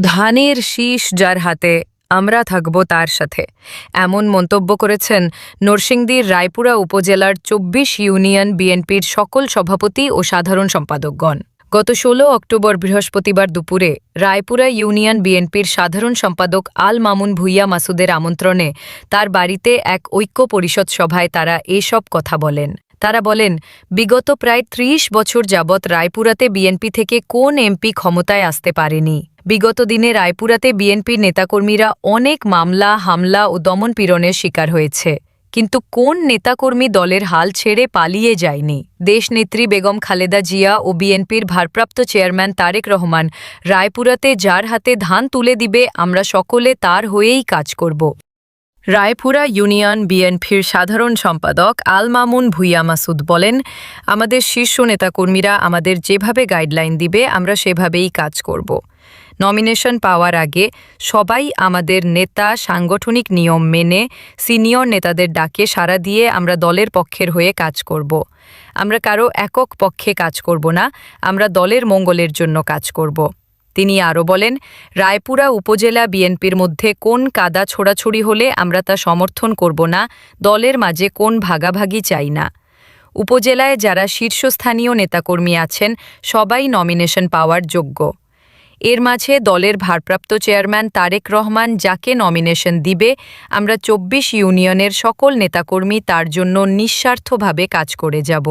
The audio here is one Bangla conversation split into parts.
ধানের শীষ যার হাতে আমরা থাকব তার সাথে। এমন মন্তব্য করেছেন নরসিংদীর রায়পুরা উপজেলার চব্বিশ ইউনিয়ন বিএনপির সকল সভাপতি ও সাধারণ সম্পাদকগণ। গত ১৬ অক্টোবর বৃহস্পতিবার দুপুরে রায়পুরা ইউনিয়ন বিএনপির সাধারণ সম্পাদক আল মামুন ভুইয়া মাসুদের আমন্ত্রণে তার বাড়িতে এক ঐক্য পরিষদ সভায় তারা এসব কথা বলেন। তারা বলেন, বিগত প্রায় ত্রিশ বছর যাবৎ রায়পুরাতে বিএনপি থেকে কোন এমপি ক্ষমতায় আসতে পারেনি। বিগত দিনে রায়পুরাতে বিএনপির নেতাকর্মীরা অনেক মামলা, হামলা ও দমনপীড়নের শিকার হয়েছে। কিন্তু কোন নেতাকর্মী দলের হাল ছেড়ে পালিয়ে যায়নি? দেশনেত্রী বেগম খালেদা জিয়া ও বিএনপির ভারপ্রাপ্ত চেয়ারম্যান তারেক রহমান রায়পুরাতে যার হাতে ধান তুলে দিবে, আমরা সকলে তার হয়েই কাজ করব। রায়পুরা ইউনিয়ন বিএনপির সাধারণ সম্পাদক আল মামুন ভুইয়া মাসুদ বলেন, আমাদের শীর্ষ নেতাকর্মীরা আমাদের যেভাবে গাইডলাইন দিবে, আমরা সেভাবেই কাজ করব। নমিনেশন পাওয়ার আগে সবাই আমাদের নেতা সাংগঠনিক নিয়ম মেনে সিনিয়র নেতাদের ডাকে সাড়া দিয়ে আমরা দলের পক্ষের হয়ে কাজ করব। আমরা কারও একক পক্ষে কাজ করব না, আমরা দলের মঙ্গলের জন্য কাজ করব। তিনি আরও বলেন, রায়পুরা উপজেলা বিএনপির মধ্যে কোন কাদা ছোড়াছড়ি হলে আমরা তা সমর্থন করব না, দলের মাঝে কোন ভাগাভাগি চাই না। উপজেলায় যারা শীর্ষস্থানীয় নেতাকর্মী আছেন, সবাই নমিনেশন পাওয়ার যোগ্য। এর মাঝে দলের ভারপ্রাপ্ত চেয়ারম্যান তারেক রহমান যাকে নমিনেশন দিবে, আমরা চব্বিশ ইউনিয়নের সকল নেতাকর্মী তার জন্য নিঃস্বার্থভাবে কাজ করে যাব।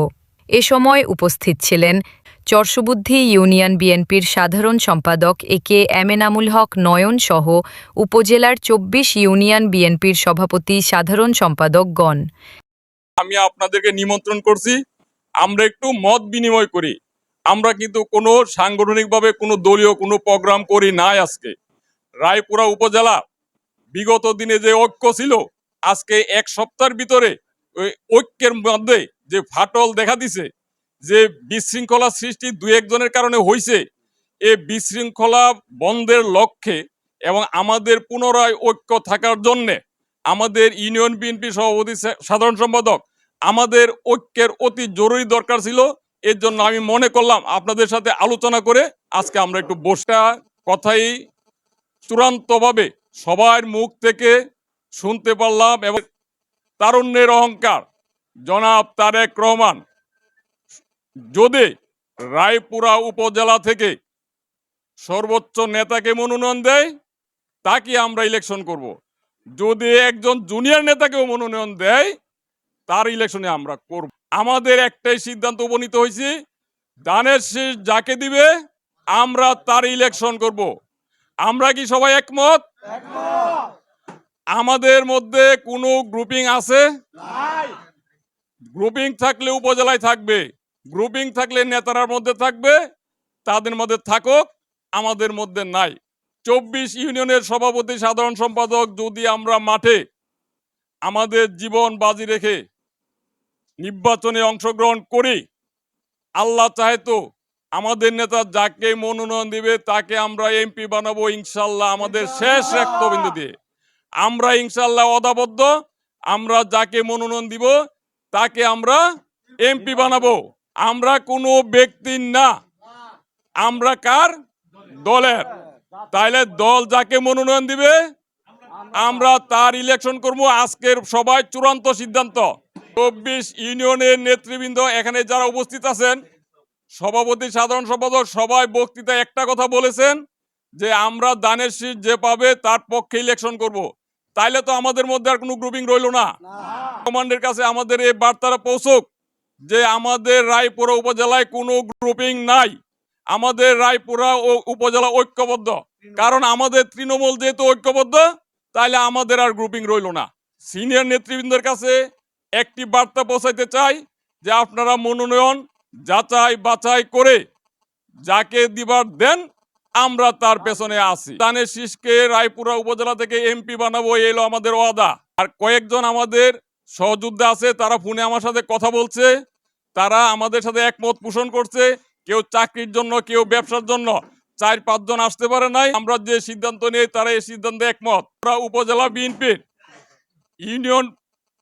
এ সময় উপস্থিত ছিলেন চরসুবুদ্ধি ইউনিয়ন বিএনপির সাধারণ সম্পাদক এ কে এমেনামুল হক নয়ন সহ উপজেলার চব্বিশ ইউনিয়ন বিএনপির সভাপতি সাধারণ সম্পাদক গণ। আমি আপনাদেরকে নিমন্ত্রণ করছি, আমরা একটু মত বিনিময় করি। আমরা কিন্তু কোনো সাংগঠনিকভাবে কোনো দলীয় কোনো প্রোগ্রাম করি নাই আজকে। রায়পুরা উপজেলা বিগত দিনে যে ঐক্য ছিল, আজকে এক সপ্তাহের ভিতরে ওই ঐক্যের মধ্যে যে ফাটল দেখা দিছে, যে বিশৃঙ্খলা সৃষ্টি দু একজনের কারণে হয়েছে এ বিশৃঙ্খলা বন্ধের লক্ষ্যে এবং আমাদের পুনরায় ঐক্য থাকার জন্যে আমাদের ইউনিয়ন বিএনপি সভাপতি সাধারণ সম্পাদক, আমাদের ঐক্যের অতি জরুরি দরকার ছিল এর জন্য আমি মনে করলাম আপনাদের সাথে আলোচনা করে আজকে আমরা একটু বসটা কথাই চূড়ান্তভাবে সবার মুখ থেকে শুনতে পারলাম এবং তারুণ্যের অহংকার জনাব তারেক রহমান, যদি রায়পুরা উপজেলা থেকে সর্বোচ্চ নেতাকে মনোনয়ন দেয়, তাকে আমরা ইলেকশন করব। যদি একজন জুনিয়র নেতাকেও মনোনয়ন দেয়, তার ইলেকশনে আমরা করব আমাদের একটাই সিদ্ধান্ত উপনীত হয়েছে দানের শেষ যাকে দিবে আমরা তার ইলেকশন করব। আমরা কি সবাই একমত? আমাদের মধ্যে কোনো গ্রুপিং আছে? গ্রুপিং থাকলে উপজেলায় থাকবে গ্রুপিং থাকলে নেতারার মধ্যে থাকবে তাদের মধ্যে থাকুক আমাদের মধ্যে নাই। চব্বিশ ইউনিয়নের সভাপতি সাধারণ সম্পাদক যদি আমরা মাঠে আমাদের জীবন বাজি রেখে নির্বাচনে অংশগ্রহণ করি। আল্লাহ চাহে তো আমাদের নেতা যাকে মনোনয়ন দিবে, তাকে আমরা এমপি বানাবো ইনশাল্লাহ আমাদের শেষ রক্তবিন্দু দিয়ে। আমরা ইনশাল্লাহ অদাবদ্ধ, আমরা যাকে মনোনয়ন দিব, তাকে আমরা এমপি বানাবো। আমরা কোনো ব্যক্তির না। আমরা কার? দলের। তাইলে দল যাকে মনোনয়ন দিবে, আমরা তার ইলেকশন করব। আজকের সবাই চূড়ান্ত সিদ্ধান্ত। চব্বিশ ইউনিয়নের নেতৃবৃন্দ এখানে যারা উপস্থিত আছেন, সভাপতি, সাধারণ সম্পাদক সবাই বক্তৃতায় একটা কথা বলেছেন যে আমরা দানের শীষ যে পাবে তার পক্ষে ইলেকশন করব। তাইলে তো আমাদের মধ্যে আর কোনো গ্রুপিং রইল না। কমান্ডের কাছে আমাদের এই বার্তাটা পৌঁছুক যে আমাদের রায়পুরা উপজেলায় কোনো গ্রুপিং নাই। আমাদের রায়পুরা ও উপজেলা ঐক্যবদ্ধ। কারণ আমাদের তৃণমূল যেহেতু ঐক্যবদ্ধ, তাইলে আমাদের আর গ্রুপিং রইল না। সিনিয়র নেতৃবৃন্দের কাছে একটি বার্তা পৌঁছাইতে চাই যে আপনারা মনোনয়ন যাচাই বাছাই করে যাকে দিবার দেন, আমরা তার পেছনে আছি। দানের শীষকে রায়পুরা উপজেলা থেকে এমপি বানাবো এলো আমাদের ওয়াদা। আর কয়েকজন আমাদের সহযোদ্ধা আছে, তারা ফোনে আমার সাথে কথা বলছে, তারা আমাদের সাথে একমত পোষণ করছে, কেউ চাকরির জন্য, কেউ ব্যবসার জন্য। চার পাঁচজন আসতে পারে নাই, আমরা যে সিদ্ধান্ত নিই, তারা এই সিদ্ধান্তে একমত। উপজেলা বিএনপির ইউনিয়ন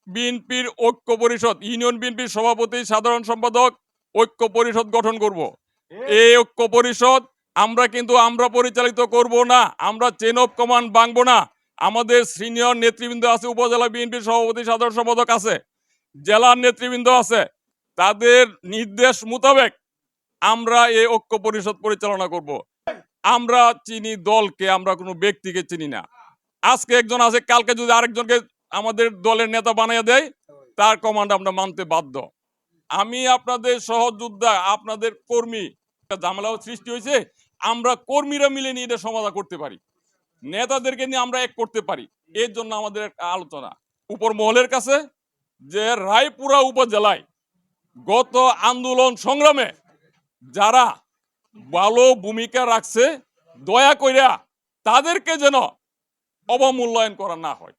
বিএনপির ঐক্য পরিষদ, ইউনিয়ন বিএনপির সভাপতি, সাধারণ সম্পাদক, ঐক্য পরিষদ গঠন করব। এই ঐক্য পরিষদ আমরা কিন্তু আমরা পরিচালিত করব না, আমরা চেন অফ কমান্ড ভাঙবো না। আমাদের সিনিয়র নেতৃবৃন্দ আছে, উপজেলা বিএনপির সভাপতি, সাধারণ সম্পাদক আছে, জেলার নেতৃবৃন্দ আছে। তাদের নির্দেশ মোতাবেক আমরা এই ঐক্য পরিষদ পরিচালনা করব। আমরা চিনি দলকে, আমরা কোনো ব্যক্তিকে চিনি না। আজকে একজন আছে, কালকে যদি আরেকজনকে আমাদের দলের নেতা বানিয়ে দেয়, তার কমান্ড আমরা মানতে বাধ্য। আমি আপনাদের সহযোদ্ধা, আপনাদের কর্মী, ঝামেলাও সৃষ্টি হয়েছে, আমরা কর্মীরা মিলে নিয়ে এটা সমাধান করতে পারি। নেতাদেরকে নিয়ে আমরা এক করতে পারি। এর জন্য আমাদের একটা আলোচনা। উপর মহলের কাছে যে রায়পুরা উপজেলায় গত আন্দোলন সংগ্রামে যারা ভালো ভূমিকা রাখছে, দয়া কইরা তাদেরকে যেন অবমূল্যায়ন করা না হয়।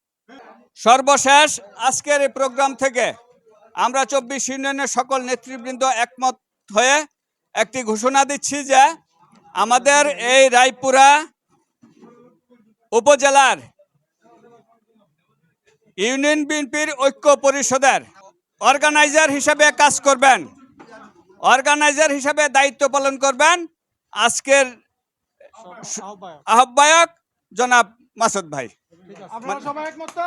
সর্বশেষ আজকের এই প্রোগ্রাম থেকে আমরা চব্বিশ ইউনিয়নের সকল নেতৃবৃন্দ একমত হয়ে একটি ঘোষণা দিচ্ছি যে আমাদের এই রায়পুরা উপজেলার ইউনিয়ন বিএনপির ঐক্য পরিষদের অর্গানাইজার হিসাবে কাজ করবেন। অর্গানাইজার হিসাবে দায়িত্ব পালন করবেন আজকের আহ্বায়ক জনাব মাসুদ ভাই। আপনারা সবাই একমত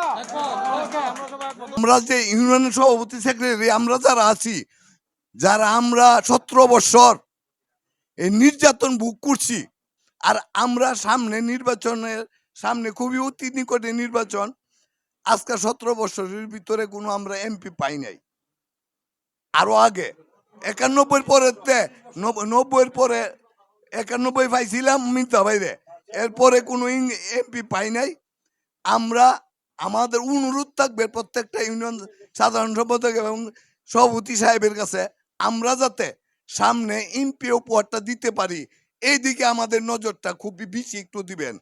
আমরা সবাই একমত। আমরা যে ইউনিয়ন সভাপতি সেক্রেটারি আমরা যারা আছি যারা আমরা সতেরো বছর এই নির্যাতন ভোগ করছি আর আমরা সামনে নির্বাচনের সামনে খুবই অতি নিকটে নির্বাচন আজকে সতেরো বছরের ভিতরে কোনো আমরা এমপি পাই নাই। আরও আগে একানব্বই পরে নব্বইয়ের পরে একানব্বই পাইছিলাম মিথ্যা বাইরে এরপরে কোনো এমপি পাই নাই। আমরা আমাদের অনুরোধ থাকবে প্রত্যেকটা ইউনিয়ন সাধারণ সম্পাদক এবং সভাপতি সাহেবের কাছে, আমরা যাতে সামনে এমপি উপহারটা দিতে পারি। এই দিকে আমাদের নজরটা খুবই বেশি একটু দিবেন।